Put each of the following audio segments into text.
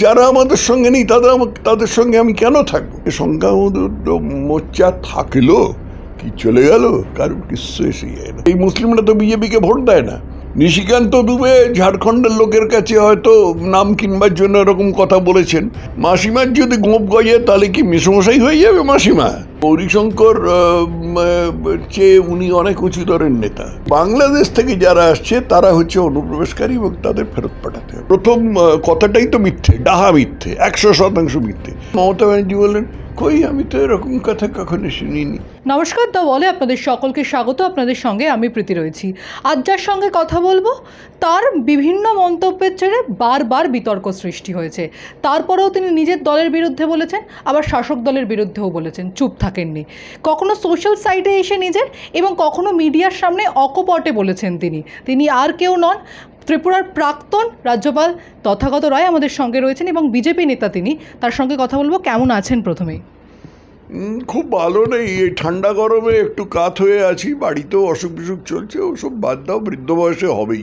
যারা আমাদের সঙ্গে নেই, তাদের তাদের সঙ্গে আমি কেন থাকব? সংখ্যা মোর্চা থাকল, কি চলে গেল? কারণ কিছু এসে যায় না। এই মুসলিমরা তো বিজেপিকে ভোট দেয় না। নিশিকান্ত দুবে ঝাড়খণ্ডের লোকের কাছে হয়তো নাম কিনবার জন্য এরকম কথা বলেছেন। মাসিমার যদি গোপ গজে তাহলে কি মিশমশাই হয়ে যাবে মাসিমা? গৌরীশঙ্কর চেয়ে উনি অনেক উঁচু দরের নেতা। বাংলাদেশ থেকে যারা আসছে, তারা হচ্ছে অনুপ্রবেশকারী এবং তাদের ফেরত পাঠাতে প্রথম কথাটাই তো মিথ্যে, ডাহা মিথ্যে, একশো শতাংশ মিথ্যে। মমতা ব্যানার্জি বললেন, কই, আমি তো এরকম কথা কখনো শুনিনি। নমস্কার, দা বলে আপনাদের সকলকে স্বাগত। আপনাদের সঙ্গে আমি প্রীতি রয়েছি। আজ যার সঙ্গে কথা বলব, তার বিভিন্ন মন্তব্যের ছেড়ে বারবার বিতর্ক সৃষ্টি হয়েছে। তারপরেও তিনি নিজের দলের বিরুদ্ধে বলেছেন, আবার শাসক দলের বিরুদ্ধেও বলেছেন। চুপ থাকেননি। কখনো সোশ্যাল সাইটে এসে নিজের এবং কখনো মিডিয়ার সামনে অকপটে বলেছেন তিনি। তিনি আর কেউ নন। ত্রিপুরার প্রাক্তন রাজ্যপাল তথাগত রায় আমাদের সঙ্গে রয়েছেন এবং বিজেপি নেতা তিনি। তার সঙ্গে কথা বলব। কেমন আছেন প্রথমেই? খুব ভালো নেই। এই ঠান্ডা গরমে একটু কাত হয়ে আছি। বাড়িতেও অসুখ বিসুখ চলছে। ওসব বাদ দাও। বৃদ্ধ বয়সে হবেই।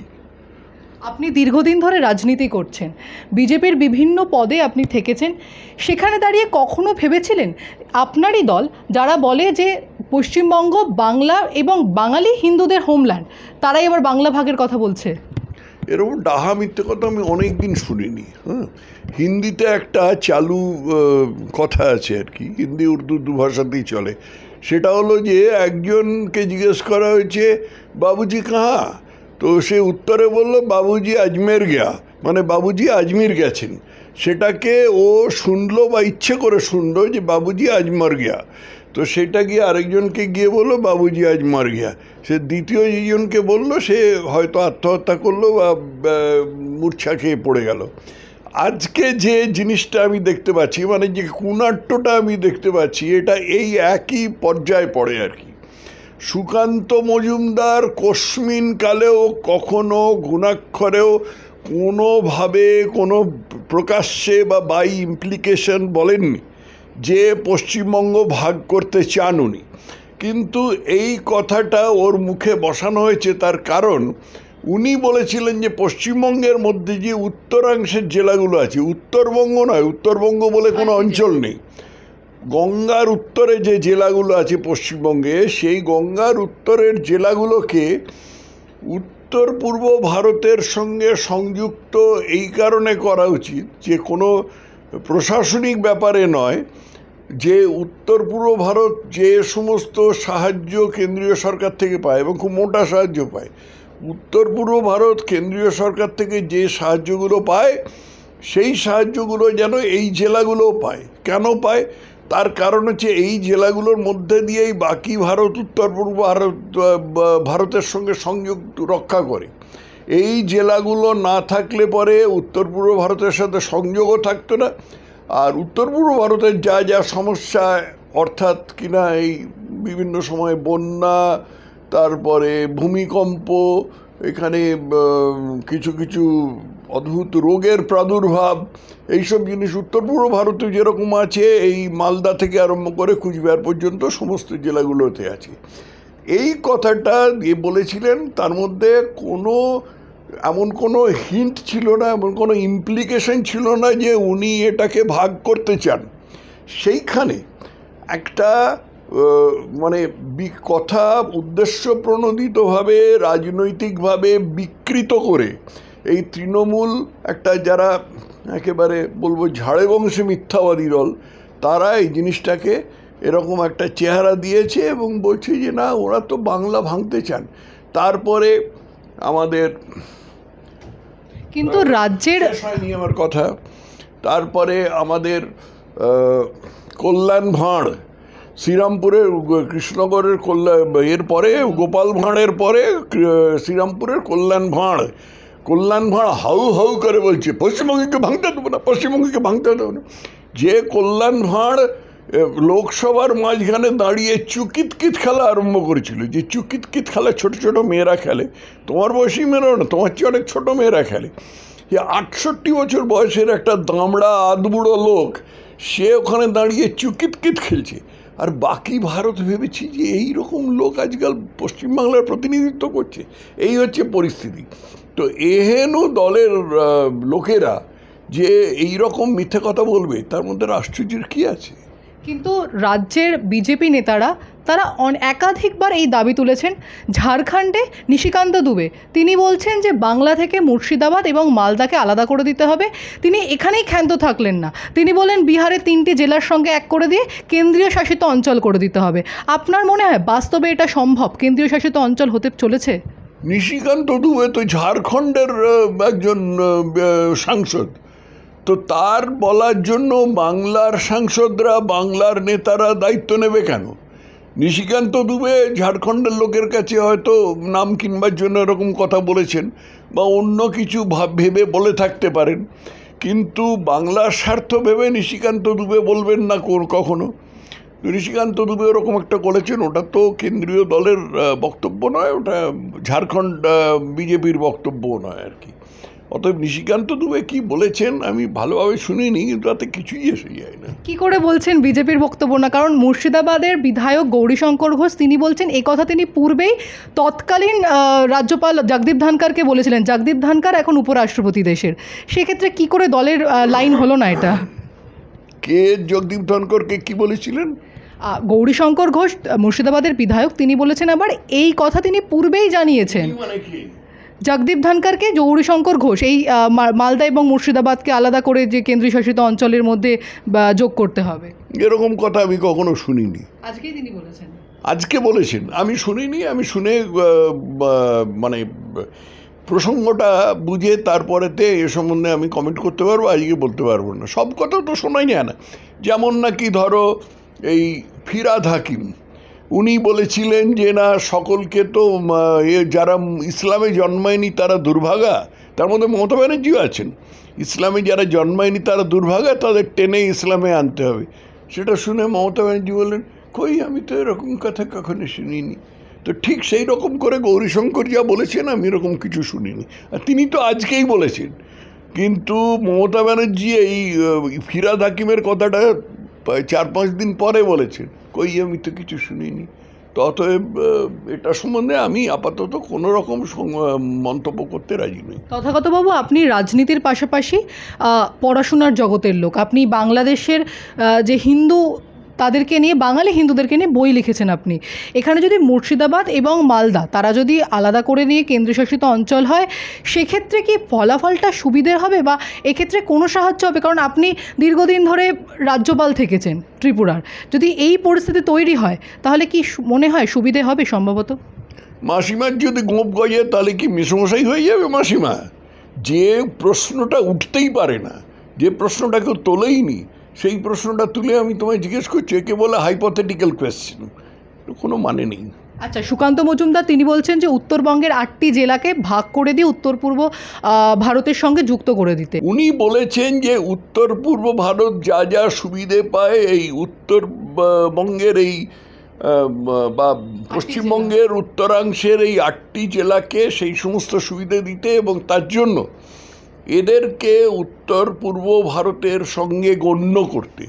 আপনি দীর্ঘদিন ধরে রাজনীতি করছেন। বিজেপির বিভিন্ন পদে আপনি থেকেছেন। সেখানে দাঁড়িয়ে কখনো ভেবেছিলেন আপনারই দল, যারা বলে যে পশ্চিমবঙ্গ বাংলা এবং বাঙালি হিন্দুদের হোমল্যান্ড তারাই এবার বাংলা ভাগের কথা বলছে? এরকম ডাহা মিথ্যে কথা আমি অনেক দিন শুনিনি হ্যাঁ? হিন্দিতে একটা চালু কথা আছে আর কি, হিন্দি উর্দু দু ভাষাতেই চলে। সেটা হলো যে একজনকে জিজ্ঞেস করা হয়েছে, বাবুজি কাহা? তো সে উত্তরে বলল, বাবুজি আজমের গিয়া। মানে বাবুজি আজমির গেছেন। সেটাকে ও শুনলো বা ইচ্ছে করে শুনলো যে, বাবুজি আজমর গিয়া। তো সেটা গিয়ে আরেকজনকে গিয়ে বলল, বাবুজি আজ মার গিয়া। সে দ্বিতীয় যেজনকে বলল, সে হয়তো আত্মহত্যা করল বা মূর্ছা খেয়ে পড়ে গেল। আজকে যে জিনিসটা আমি দেখতে পাচ্ছি মানে যে কুনাট্যটা আমি দেখতে পাচ্ছি, এটা এই একই পর্যায়ে পড়ে আর কি। সুকান্ত মজুমদার কস্মিন কালেও কখনো গুণাক্ষরেও কোনোভাবে কোনো প্রকাশ্যে বা বাই ইমপ্লিকেশন বলেননি। যে পশ্চিমবঙ্গ ভাগ করতে চান উনি। কিন্তু এই কথাটা ওর মুখে বসানো হয়েছে তার কারণ উনি বলেছিলেন যে পশ্চিমবঙ্গের মধ্যে যে উত্তরাংশের জেলাগুলো আছে উত্তরবঙ্গ নয় উত্তরবঙ্গ বলে কোনো অঞ্চল নেই। গঙ্গার উত্তরে যে জেলাগুলো আছে পশ্চিমবঙ্গে, সেই গঙ্গার উত্তরের জেলাগুলোকে উত্তর পূর্ব ভারতের সঙ্গে সংযুক্ত এই কারণে করা উচিত যে, কোনো প্রশাসনিক ব্যাপারে নয়, যে উত্তর পূর্ব ভারত যে সমস্ত সাহায্য কেন্দ্রীয় সরকার থেকে পায় এবং খুব মোটা সাহায্য পায়, উত্তর পূর্ব ভারত কেন্দ্রীয় সরকার থেকে যে সাহায্যগুলো পায়, সেই সাহায্যগুলো যেন এই জেলাগুলোও পায়। কেন পায়? তার কারণ হচ্ছে এই জেলাগুলোর মধ্যে দিয়েই বাকি ভারত, উত্তর পূর্ব ভারত ভারতের সঙ্গে সংযোগ রক্ষা করে। এই জেলাগুলো না থাকলে পরে উত্তর পূর্ব ভারতের সাথে সংযোগও থাকতো না। আর উত্তর পূর্ব ভারতের যা যা সমস্যা, অর্থাৎ কিনা এই বিভিন্ন সময় বন্যা, তারপরে ভূমিকম্প এখানে কিছু কিছু অদ্ভুত রোগের প্রাদুর্ভাব, এইসব জিনিস উত্তর পূর্ব ভারতে যেরকম আছে, এই মালদা থেকে আরম্ভ করে কুচবিহার পর্যন্ত সমস্ত জেলাগুলোতে আছে। এই কথাটা দিয়ে বলেছিলেন, তার মধ্যে কোনো, এমন কোনো হিন্ট ছিল না, এমন কোনো ইমপ্লিকেশন ছিল না যে উনি এটাকে ভাগ করতে চান। সেইখানে একটা মানে কথা উদ্দেশ্য প্রণোদিতভাবে রাজনৈতিকভাবে বিকৃত করে এই তৃণমূল একটা যারা একেবারে বলব ঝাড়ে বংশে মিথ্যাবাদী দল তারা এই জিনিসটাকে এরকম একটা চেহারা দিয়েছে এবং বলছে যে না ওরা তো বাংলা ভাঙতে চান। তারপরে আমাদের কিন্তু রাজ্যের আমার কথা। তারপরে আমাদের কল্যাণ ভাঁড় শ্রীরামপুরের কৃষ্ণনগরের কল্যাণ এর পরে, গোপাল ভাঁড়ের পরে শ্রীরামপুরের কল্যাণ ভাঁড়। কল্যাণ ভাঁড় হাউ হাউ করে বলছে, পশ্চিমবঙ্গকে ভাঙতে দেবো না, পশ্চিমবঙ্গকে ভাঙতে দেবো না। যে কল্যাণ ভাঁড় লোকসভার মাঝখানে দাঁড়িয়ে চুকিতকিত খেলা আরম্ভ করেছিল, যে চুকিতকিত খেলা ছোট ছোট মেয়েরা খেলে, তোমার বয়সী মেয়েরাও না, তোমার চেয়ে অনেক ছোট মেয়েরা খেলে। যে আটষট্টি বছর বয়সের একটা দামড়া আধবুড়ো লোক, সে ওখানে দাঁড়িয়ে চুকিতকিত খেলছে। আর বাকি ভারত ভেবেছি যে এই রকম লোক আজকাল পশ্চিমবাংলার প্রতিনিধিত্ব করছে। এই হচ্ছে পরিস্থিতি। তো এহেন দলের লোকেরা যে এই রকম মিথ্যে কথা বলবে, তার মধ্যে আশ্চর্যের কী আছে? কিন্তু রাজ্যের বিজেপি নেতারা তারা একাধিকবার এই দাবি তুলেছেন। ঝাড়খণ্ডে নিশিকান্ত দুবে। তিনি বলছেন যে, বাংলা থেকে মুর্শিদাবাদ এবং মালদাকে আলাদা করে দিতে হবে। তিনি এখানেই ক্ষান্ত থাকলেন না। তিনি বলেন বিহারে তিনটি জেলার সঙ্গে এক করে দিয়ে কেন্দ্রীয় শাসিত অঞ্চল করে দিতে হবে। আপনার মনে হয় বাস্তবে এটা সম্ভব? কেন্দ্রীয় শাসিত অঞ্চল হতে চলেছে? নিশিকান্ত দুবে তো ঝাড়খণ্ডের একজন সাংসদ। তো তার বলার জন্য বাংলার সাংসদরা, বাংলার নেতারা দায়িত্ব নেবে কেন? নিশিকান্ত দুবে ঝাড়খণ্ডের লোকের কাছে হয়তো নাম কিনবার জন্য এরকম কথা বলেছেন বা অন্য কিছু ভাব ভেবে বলে থাকতে পারেন। কিন্তু বাংলার স্বার্থ ভেবে নিশিকান্ত দুবে বলবেন না কখনো। ঋষিকান্ত দুবে ওরকম একটা করেছেন, ওটা তো কেন্দ্রীয় দলের বক্তব্য নয়, ওটা ঝাড়খণ্ড বিজেপির বক্তব্যও নয় আর কি। অতএব নিশিকান্ত দুবে কি বলেছেন আমি ভালোভাবে শুনিনি কিন্তু তাতে কিছুই এসে যায় না। কি করে বলছেন বিজেপির বক্তব্য না? কারণ মুর্শিদাবাদের বিধায়ক গৌরীশঙ্কর ঘোষ তিনি বলছেন এই কথা তিনি পূর্বেই তৎকালীন রাজ্যপাল জগদীপ ধানকারকে বলেছিলেন জগদীপ ধানকার এখন উপরাষ্ট্রপতি দেশের। সেক্ষেত্রে কি করে দলের লাইন হলো না এটা? কে জগদীপ ধনকরকে কি বলেছিলেন? গৌরীশঙ্কর ঘোষ মুর্শিদাবাদের বিধায়ক তিনি বলেছেন আবার এই কথা তিনি পূর্বেই জানিয়েছেন। মানে কি? জগদীপ ধানকারকে গৌরীশঙ্কর ঘোষ এই মালদা এবং মুর্শিদাবাদকে আলাদা করে যে কেন্দ্রীয় শাসিত অঞ্চলের মধ্যে যোগ করতে হবে। এরকম কথা আমি কখনো শুনিনি। আজকেই তিনি বলেছেন। আজকে বলেছেন। আমি শুনিনি আমি শুনে মানে প্রসঙ্গটা বুঝে তারপরেতে এ সম্বন্ধে আমি কমেন্ট করতে পারব আজকে বলতে পারব না। সব কথা তো শোনাই যায় না। যেমন নাকি ধরো এই ফিরাদ হাকিম উনি বলেছিলেন যে, না, সকলকে তো এ যারা ইসলামে জন্মায়নি তারা দুর্ভাগা। তার মধ্যে মমতা ব্যানার্জিও আছেন। ইসলামে যারা জন্মায়নি তারা দুর্ভাগা, তাদের টেনে ইসলামে আনতে হবে। সেটা শুনে মমতা ব্যানার্জি বললেন, কই, আমি তো এরকম কথা কখনো শুনিনি। তো ঠিক সেই রকম করে গৌরীশঙ্কর যা বলেছেন, আমি এরকম কিছু শুনিনি। আর তিনি তো আজকেই বলেছেন। কিন্তু মমতা ব্যানার্জি এই ফিরাদ হাকিমের কথাটা চার পাঁচ দিন পরে বলেছেন। কই আমি তো কিছু শুনিনি। অতএব এটা সম্বন্ধে আমি আপাতত কোনো রকম মন্তব্য করতে রাজি নই। তথাগতবাবু আপনি রাজনীতির পাশাপাশি পড়াশোনার জগতের লোক। আপনি বাংলাদেশের যে হিন্দু তাদেরকে নিয়ে, বাঙালি হিন্দুদেরকে নিয়ে বই লিখেছেন আপনি। এখানে যদি মুর্শিদাবাদ এবং মালদা, তারা যদি আলাদা করে নিয়ে কেন্দ্রশাসিত অঞ্চল হয়, সেক্ষেত্রে কি ফলাফলটা সুবিধে হবে বা এক্ষেত্রে কোনো সাহায্য হবে? কারণ আপনি দীর্ঘদিন ধরে রাজ্যপাল থেকেছেন ত্রিপুরার। যদি এই পরিস্থিতি তৈরি হয়, তাহলে কি মনে হয় সুবিধে হবে সম্ভবত? মাসিমার যদি গোপ গজে তাহলে কি মিশমশাই হয়ে যাবে মাসিমা? যে প্রশ্নটা উঠতেই পারে না, যে প্রশ্নটা কেউ তোলেইনি সেই প্রশ্নটা তুলে আমি তোমায় জিজ্ঞেস করছি একে বলে হাইপোথেটিক্যাল কোয়েশ্চেন কোনো মানে নেই। আচ্ছা সুকান্ত মজুমদার তিনি বলছেন যে উত্তরবঙ্গের আটটি জেলাকে ভাগ করে দিয়ে উত্তর পূর্ব ভারতের সঙ্গে যুক্ত করে দিতে। উনি বলেছেন যে উত্তর পূর্ব ভারত যা যা সুবিধে পায় এই উত্তরবঙ্গের এই বা পশ্চিমবঙ্গের উত্তরাংশের এই আটটি জেলাকে সেই সমস্ত সুবিধে দিতে এবং তার জন্য এদেরকে উত্তর পূর্ব ভারতের সঙ্গে গণ্য করতে।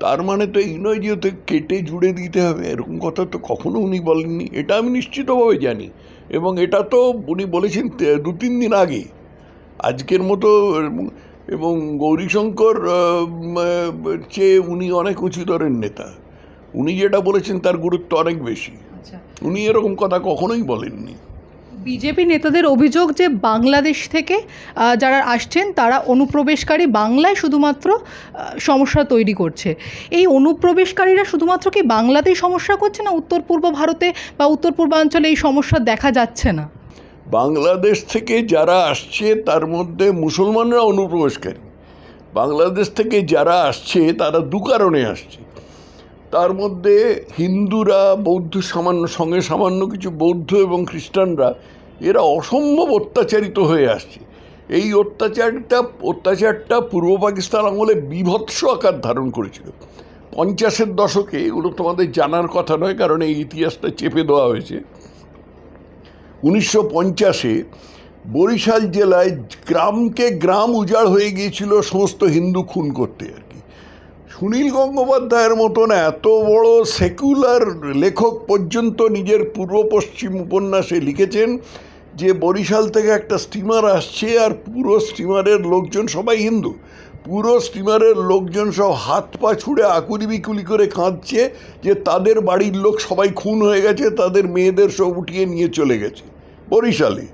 তার মানে তো এই নয় যে ওতে কেটে জুড়ে দিতে হবে। এরকম কথা তো কখনো উনি বলেননি। এটা আমি নিশ্চিতভাবে জানি। এবং এটা তো উনি বলেছেন দু তিন দিন আগে। আজকের মতো এবং- গৌরীশঙ্কর চেয়ে উনি অনেক উঁচু দরের নেতা উনি যেটা বলেছেন তার গুরুত্ব অনেক বেশি। আচ্ছা। উনি এরকম কথা কখনোই বলেননি। বিজেপি নেতাদের অভিযোগ যে বাংলাদেশ থেকে যারা আসছেন, তারা অনুপ্রবেশকারী বাংলায় শুধুমাত্র সমস্যা তৈরি করছে। এই অনুপ্রবেশকারীরা শুধুমাত্র কি বাংলাতেই সমস্যা করছে না উত্তর পূর্ব ভারতে বা উত্তর পূর্বাঞ্চলে এই সমস্যা দেখা যাচ্ছে না? বাংলাদেশ থেকে যারা আসছে, তার মধ্যে মুসলমানরা অনুপ্রবেশকারী। বাংলাদেশ থেকে যারা আসছে, তারা দু কারণে আসছে। তার মধ্যে হিন্দুরা, বৌদ্ধ সামান্য, সঙ্গে সামান্য কিছু বৌদ্ধ এবং খ্রিস্টানরা এরা অসম্ভব অত্যাচারিত হয়ে আসছে। এই অত্যাচারটা অত্যাচারটা পূর্ব পাকিস্তান আমলে বিভৎস আকার ধারণ করেছিল। পঞ্চাশের দশকে এগুলো তোমাদের জানার কথা নয়, কারণ এই ইতিহাসটা চেপে দেওয়া হয়েছে। উনিশশো পঞ্চাশে বরিশাল জেলায় গ্রামকে গ্রাম উজাড় হয়ে গিয়েছিল সমস্ত হিন্দু খুন করতে। আর সুনীল গঙ্গোপাধ্যায়ের মতন এত বড় সেকুলার লেখক পর্যন্ত নিজের পূর্ব পশ্চিম উপন্যাসে লিখেছেন যে বরিশাল থেকে একটা স্টিমার আসছে আর পুরো স্টিমারের লোকজন সবাই হিন্দু। পুরো স্টিমারের লোকজন সব হাত পা ছুঁড়ে আকুলি বিকুলি করে কাঁদছে যে তাদের বাড়ির লোক সবাই খুন হয়ে গেছে, তাদের মেয়েদের সব উঠিয়ে নিয়ে চলে গেছে। বরিশালে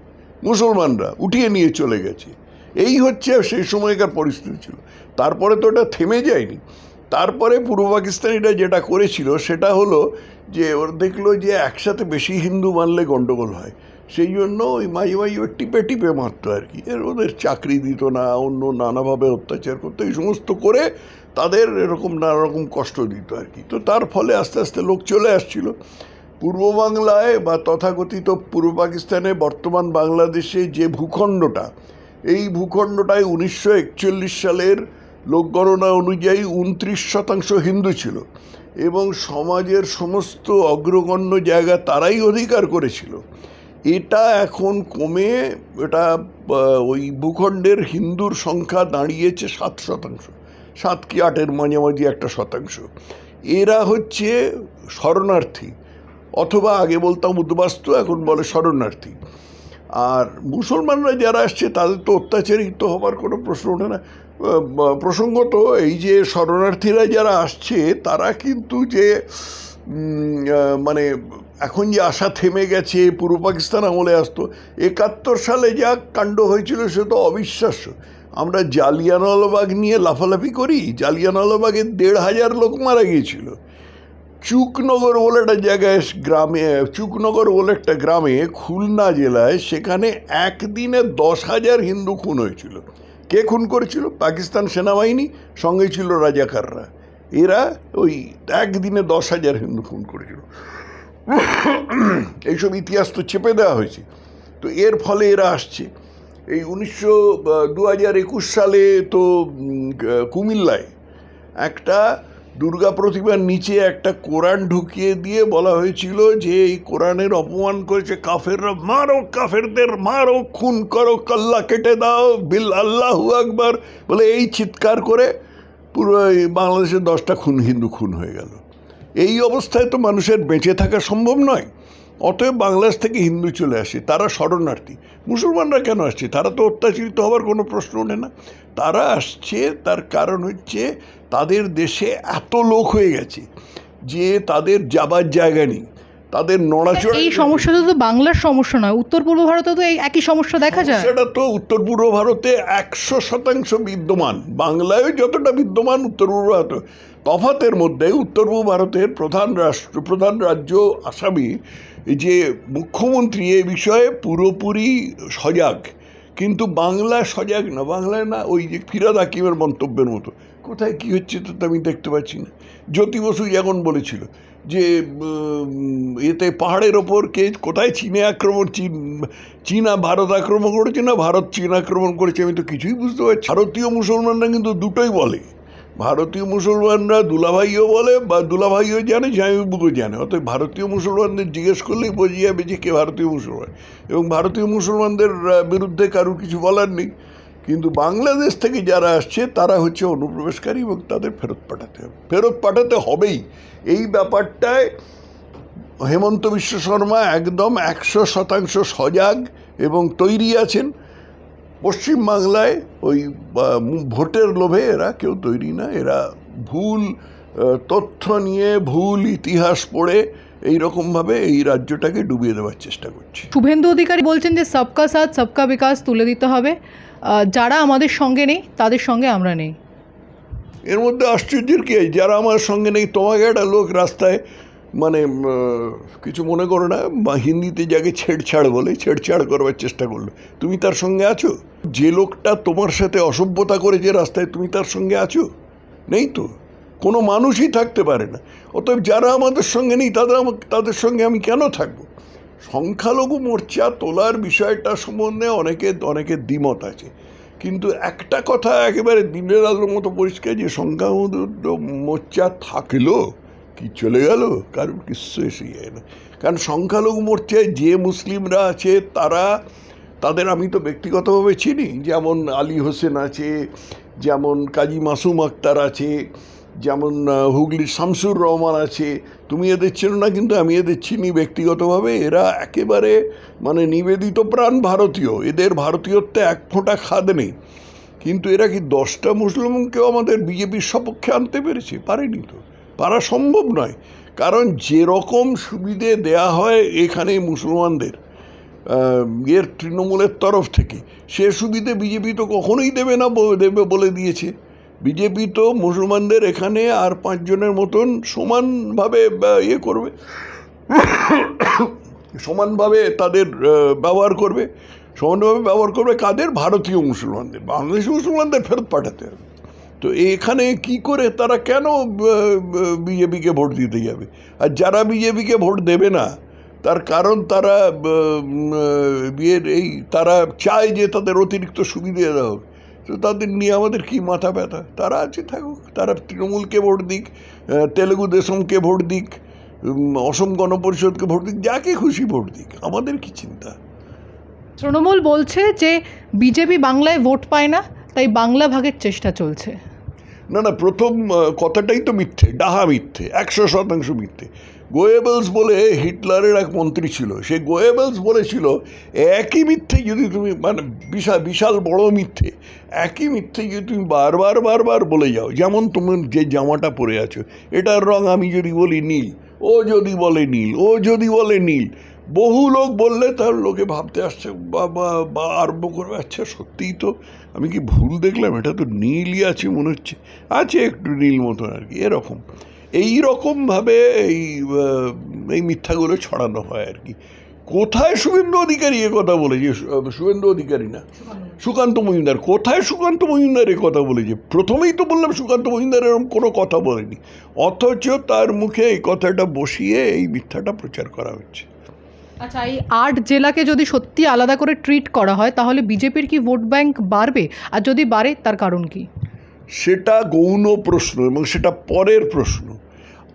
মুসলমানরা উঠিয়ে নিয়ে চলে গেছে। এই হচ্ছে সেই সময়কার পরিস্থিতি ছিল। তারপরে তো ওটা থেমে যায়নি। তারপরে পূর্ব পাকিস্তানিরা যেটা করেছিল, সেটা হলো যে ওর দেখল যে একসাথে বেশি হিন্দু মানলে গণ্ডগোল হয়। সেই জন্য ওই মাঝে মাঝে ওই টিপে টিপে মারতো আর কি। এর ওদের চাকরি দিত না, অন্য নানাভাবে অত্যাচার করতো, এই সমস্ত করে তাদের এরকম নানা রকম কষ্ট দিত আর কি। তো তার ফলে আস্তে আস্তে লোক চলে আসছিল। পূর্ব বাংলায় বা তথাকথিত পূর্ব পাকিস্তানে বর্তমান বাংলাদেশে যে ভূখণ্ডটা, এই ভূখণ্ডটায় উনিশশো একচল্লিশ সালের লোকগণনা অনুযায়ী উনত্রিশ শতাংশ হিন্দু ছিল এবং সমাজের সমস্ত অগ্রগণ্য জায়গা তারাই অধিকার করেছিল। এটা এখন কমে, এটা ওই ভূখণ্ডের হিন্দুর সংখ্যা দাঁড়িয়েছে সাত শতাংশ। সাত কি আটের মাঝামাঝি একটা শতাংশ। এরা হচ্ছে শরণার্থী, অথবা আগে বলতাম উদ্বাস্তু, এখন বলে শরণার্থী। আর মুসলমানরা যারা আসছে, তাদের তো অত্যাচারিত হবার কোনো প্রশ্ন ওঠে না। প্রসঙ্গত এই যে শরণার্থীরা যারা আসছে, তারা কিন্তু যে মানে এখন যে আশা থেমে গেছে, পূর্ব পাকিস্তান আমলে আসতো, একাত্তর সালে যা কাণ্ড হয়েছিল সে তো অবিশ্বাস্য। আমরা জালিয়ানওয়ালাবাগ নিয়ে লাফালাফি করি জালিয়ানওয়ালাবাগে দেড় হাজার লোক মারা গিয়েছিল। চুকনগর বলে একটা জায়গায় গ্রামে, চুকনগর বলে একটা গ্রামে, খুলনা জেলায় সেখানে একদিনে দশ হাজার হিন্দু খুন হয়েছিল। কে খুন করেছিল? পাকিস্তান সেনাবাহিনী সঙ্গে ছিল রাজাকাররা এরা ওই একদিনে দশ হাজার হিন্দু খুন করেছিল। এইসব ইতিহাস তো চেপে দেওয়া হয়েছে। তো এর ফলে এরা আসছে। এই উনিশশো দু সালে তো কুমিল্লায় একটা দুর্গা প্রতিমার নিচে একটা কোরআন ঢুকিয়ে দিয়ে বলা হয়েছিল যে এই কোরআনের অপমান করেছে কাফেররা। মারো কাফেরদের, মারো, খুন করো, কাল্লা কেটে দাও, বিল আল্লাহ আকবার। বলে এই চিৎকার করে পুরো এই বাংলাদেশে দশটা খুন, হিন্দু খুন হয়ে গেল। এই অবস্থায় তো মানুষের বেঁচে থাকা সম্ভব নয়। অতএব বাংলাদেশ থেকে হিন্দু চলে আসে তারা শরণার্থী। মুসলমানরা কেন আসছে? তারা তো অত্যাচারিত হওয়ার কোনো প্রশ্ন ওঠে না। তারা আসছে তার কারণ হচ্ছে তাদের দেশে এত লোক হয়ে গেছে যে তাদের যাবার জায়গা নেই। তাদের নড়াচড়া এই সমস্যাটা তো বাংলার সমস্যা নয় উত্তর পূর্ব ভারতে তো এই একই সমস্যা দেখা যায়। সেটা তো উত্তর পূর্ব ভারতে একশো শতাংশ বিদ্যমান বাংলায় যতটা বিদ্যমান উত্তর পূর্ব ভারতে। তফাতের মধ্যে উত্তর পূর্ব ভারতের প্রধান রাষ্ট্র প্রধান রাজ্য আসামি যে মুখ্যমন্ত্রী এ বিষয়ে পুরোপুরি সজাগ। কিন্তু বাংলা সজাগ না বাংলায় না, ওই যে ফিরাদ হাকিমের মন্তব্যের মতো। কোথায় কি হচ্ছে তা আমি দেখতে পাচ্ছি না। জ্যোতি বসু যেমন বলেছিল যে এতে পাহাড়ের ওপর কে কোথায় চীনে আক্রমণ, চীন, চীনা, ভারত আক্রমণ করেছে না, ভারত চীন আক্রমণ করেছে আমি তো কিছুই বুঝতে পারছি ভারতীয় মুসলমানরা কিন্তু দুটোই বলে। ভারতীয় মুসলমানরা দুলাভাইও বলে বা দুলাভাইও জানে জামিবুকে জানে। অতএব ভারতীয় মুসলমানদের জিজ্ঞেস করলেই বোঝা যাবে যে কে ভারতীয় মুসলমান। এবং ভারতীয় মুসলমানদের বিরুদ্ধে কারুর কিছু বলার নেই। কিন্তু বাংলাদেশ থেকে যারা আসছে, তারা হচ্ছে অনুপ্রবেশকারী এবং তাদের ফেরত পাঠাতে হবে। ফেরত পাঠাতে হবেই। এই ব্যাপারটায় হেমন্ত বিশ্ব শর্মা একদম একশো শতাংশ সজাগ এবং তৈরি আছেন। পশ্চিমবাংলায় ওই ভোটের লোভে এরা কেউ তৈরি না। এরা ভুল তথ্য নিয়ে ভুল ইতিহাস পড়ে এই রকমভাবে এই রাজ্যটাকে ডুবিয়ে দেওয়ার চেষ্টা করছে। শুভেন্দু অধিকারী বলছেন যে সবকা সাথ সবকা বিকাশ তুলে দিতে হবে। যারা আমাদের সঙ্গে নেই তাদের সঙ্গে আমরা নেই। এর মধ্যে আশ্চর্যের কি? যারা আমার সঙ্গে নেই তোমাকে একটা লোক রাস্তায় মানে কিছু মনে করো না, বা হিন্দিতে যাকে ছেড়ছাড় বলে, ছেড়ছাড় করবার চেষ্টা করল। তুমি তার সঙ্গে আছো? যে লোকটা তোমার সাথে অসভ্যতা করে যে রাস্তায় তুমি তার সঙ্গে আছো? নেই তো। কোনো মানুষই থাকতে পারে না। অতএব যারা আমাদের সঙ্গে নেই, তাদের তাদের সঙ্গে আমি কেন থাকব? সংখ্যালঘু মোর্চা তোলার বিষয়টা সম্বন্ধে অনেকে অনেকের দ্বিমত আছে। কিন্তু একটা কথা একেবারে দিনের আলোর মতো পরিষ্কার, যে সংখ্যালঘু মোর্চা থাকল কি চলে গেল? কারণ কিছু এসে যায় না। কারণ সংখ্যালঘু মোর্চায় যে মুসলিমরা আছে, তারা, তাদের আমি তো ব্যক্তিগতভাবে চিনি। যেমন আলী হোসেন আছে, যেমন কাজী মাসুম আক্তার আছে, যেমন হুগলির শামসুর রহমান আছে। তুমি এদের চেনো না, কিন্তু আমি এদের চিনি ব্যক্তিগতভাবে। এরা একেবারে মানে নিবেদিত প্রাণ ভারতীয়। এদের ভারতীয়ত্বে এক ফোঁটা খাদ নেই। কিন্তু এরা কি দশটা মুসলিমকেও আমাদের বিজেপির সপক্ষে আনতে পেরেছে? পারেনি তো। পারা সম্ভব নয়। কারণ যেরকম সুবিধে দেয়া হয় এখানে মুসলমানদের এর তৃণমূলের তরফ থেকে, সে সুবিধে বিজেপি তো কখনোই দেবে না দেবে বলে দিয়েছে। বিজেপি তো মুসলমানদের এখানে আর পাঁচজনের মতন সমানভাবে ইয়ে করবে, সমানভাবে তাদের ব্যবহার করবে, সমানভাবে ব্যবহার করবে কাদের? ভারতীয় মুসলমানদের, বাংলাদেশি মুসলমানদের ফেরত পাঠাতে হবে। তো এখানে কি করে তারা কেন বিজেপিকে ভোট দিতে যাবে? আর যারা বিজেপিকে ভোট দেবে না, তার কারণ তারা বিয়ের এই তারা চায় যে তাদের অতিরিক্ত সুবিধে দেওয়া হোক। তো তাদের নিয়ে আমাদের কি মাথা ব্যথা? তারা আছে, থাকুক। তারা তৃণমূলকে ভোট দিক তেলেগু দেশমকে ভোট দিক অসম গণপরিষদকে ভোট দিক, যাকে খুশি ভোট দিক। আমাদের কি চিন্তা? তৃণমূল বলছে যে বিজেপি বাংলায় ভোট পায় না, তাই বাংলা ভাগের চেষ্টা চলছে। না না, প্রথম কথাটাই তো মিথ্যে, ডাহা মিথ্যে, একশো শতাংশ মিথ্যে। গোয়েবেলস বলে হিটলারের এক মন্ত্রী ছিল, সে গোয়েবেলস বলেছিল, একই মিথ্যে যদি তুমি মানে বিশাল বিশাল বড় মিথ্যে, একই মিথ্যে যদি তুমি বারবার বারবার বলে যাও, যেমন তুমি যে জামাটা পরে আছো, এটার রং আমি যদি বলি নীল, ও যদি বলে নীল, ও যদি বলে নীল, বহু লোক বললে তার লোকে ভাবতে আসছে বা আরম্ভ করবে আচ্ছা সত্যিই তো আমি কি ভুল দেখলাম? এটা তো নীলই আছে মনে হচ্ছে। আছে একটু নীল মতো আর কি, এরকম। এই রকমভাবে এই এই মিথ্যাগুলো ছড়ানো হয় আর কি। কোথায় শুভেন্দু অধিকারী এ কথা বলেছে? শুভেন্দু অধিকারী না? সুকান্ত মজুমদার। কোথায় সুকান্ত মজুমদার এ কথা বলেছে? প্রথমেই তো বললাম সুকান্ত মজুমদার এরকম কোনো কথা বলেনি। অথচ তার মুখে এই কথাটা বসিয়ে এই মিথ্যাটা প্রচার করা হচ্ছে। আচ্ছা এই আট জেলাকে যদি সত্যি আলাদা করে ট্রিট করা হয়, তাহলে বিজেপির কি ভোট ব্যাংক বাড়বে? আর যদি বাড়ে, তার কারণ কি? সেটা গৌণ প্রশ্ন এবং সেটা পরের প্রশ্ন।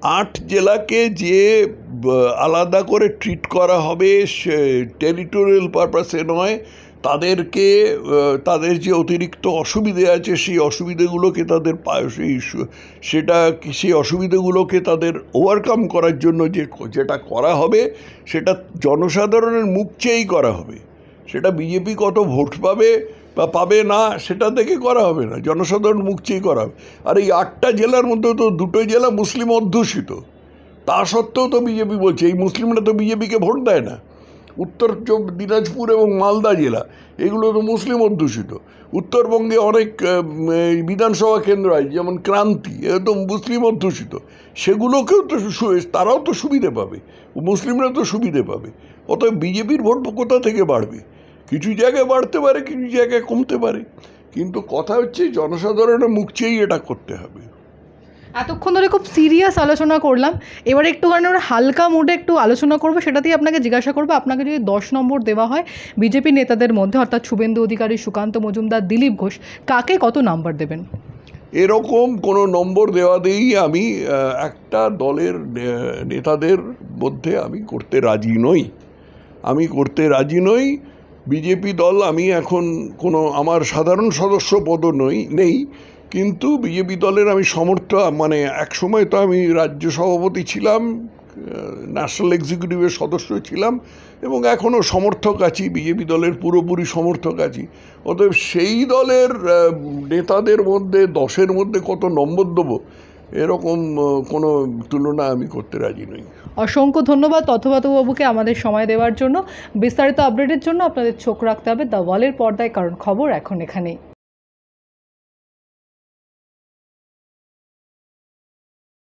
আট জেলাকে যে আলাদা করে ট্রিট করা হবে সে টেরিটোরিয়াল পারপাসে নয় তাদেরকে তাদের যে অতিরিক্ত অসুবিধে আছে, সেই অসুবিধেগুলোকে তাদের সেই সেটা সেই অসুবিধেগুলোকে তাদের ওভারকাম করার জন্য যে যেটা করা হবে, সেটা জনসাধারণের মুখ চেয়েই করা হবে। সেটা বিজেপি কত ভোট পাবে বা পাবে না, সেটা দেখে করা হবে না। জনসাধারণ মুখ চেয়েই করা হবে। আর এই আটটা জেলার মধ্যে তো দুটো জেলা মুসলিম অধ্যুষিত। তা সত্ত্বেও তো বিজেপি বলছে, এই মুসলিমরা তো বিজেপিকে ভোট দেয় না। উত্তর দিনাজপুর এবং মালদা জেলা। এগুলো তো মুসলিম অধ্যুষিত। উত্তরবঙ্গে অনেক বিধানসভা কেন্দ্র আছে, যেমন ক্রান্তি, এ তো মুসলিম অধ্যুষিত। সেগুলোকেও তো তারাও তো সুবিধে পাবে। মুসলিমরা তো সুবিধে পাবে। অতএব বিজেপির ভোট কোথা থেকে বাড়বে? কিছু জায়গায় বাড়তে পারে, কিছু জায়গায় কমতে পারে। কিন্তু কথা হচ্ছে, জনসাধারণের মুখ চেয়েই এটা করতে হবে। এতক্ষণ ধরে খুব সিরিয়াস আলোচনা করলাম। এবার একটুখানি আমরা হালকা মুডে একটু আলোচনা করব সেটাতেই আপনাকে জিজ্ঞাসা করব, আপনাকে যদি দশ নম্বর দেওয়া হয় বিজেপি নেতাদের মধ্যে, অর্থাৎ শুভেন্দু অধিকারী, সুকান্ত মজুমদার, দিলীপ ঘোষ, কাকে কত নাম্বার দেবেন? এরকম কোনো নম্বর দেওয়া দিয়েই আমি একটা দলের নেতাদের মধ্যে আমি করতে রাজি নই। আমি করতে রাজি নই। বিজেপি দল আমি এখন কোনো, আমার সাধারণ সদস্য পদ নই, নেই। কিন্তু বিজেপি দলের আমি সমর্থক মানে এক সময় তো আমি রাজ্য সভাপতি ছিলাম ন্যাশনাল এক্সিকিউটিভের সদস্য ছিলাম এবং এখনও সমর্থক আছি, বিজেপি দলের পুরোপুরি সমর্থক আছি। অতএব সেই দলের নেতাদের মধ্যে, দশের মধ্যে কত নম্বর দেবো, এরকম কোনো তুলনা আমি করতে রাজি নই। অসংখ্য ধন্যবাদ তথ্যবাবুকে আমাদের সময় দেওয়ার জন্য। বিস্তারিত আপডেটের জন্য আপনাদের চোখ রাখতে হবে দ্য ওয়ালের পর্দায়, কারণ খবর এখন এখানেই।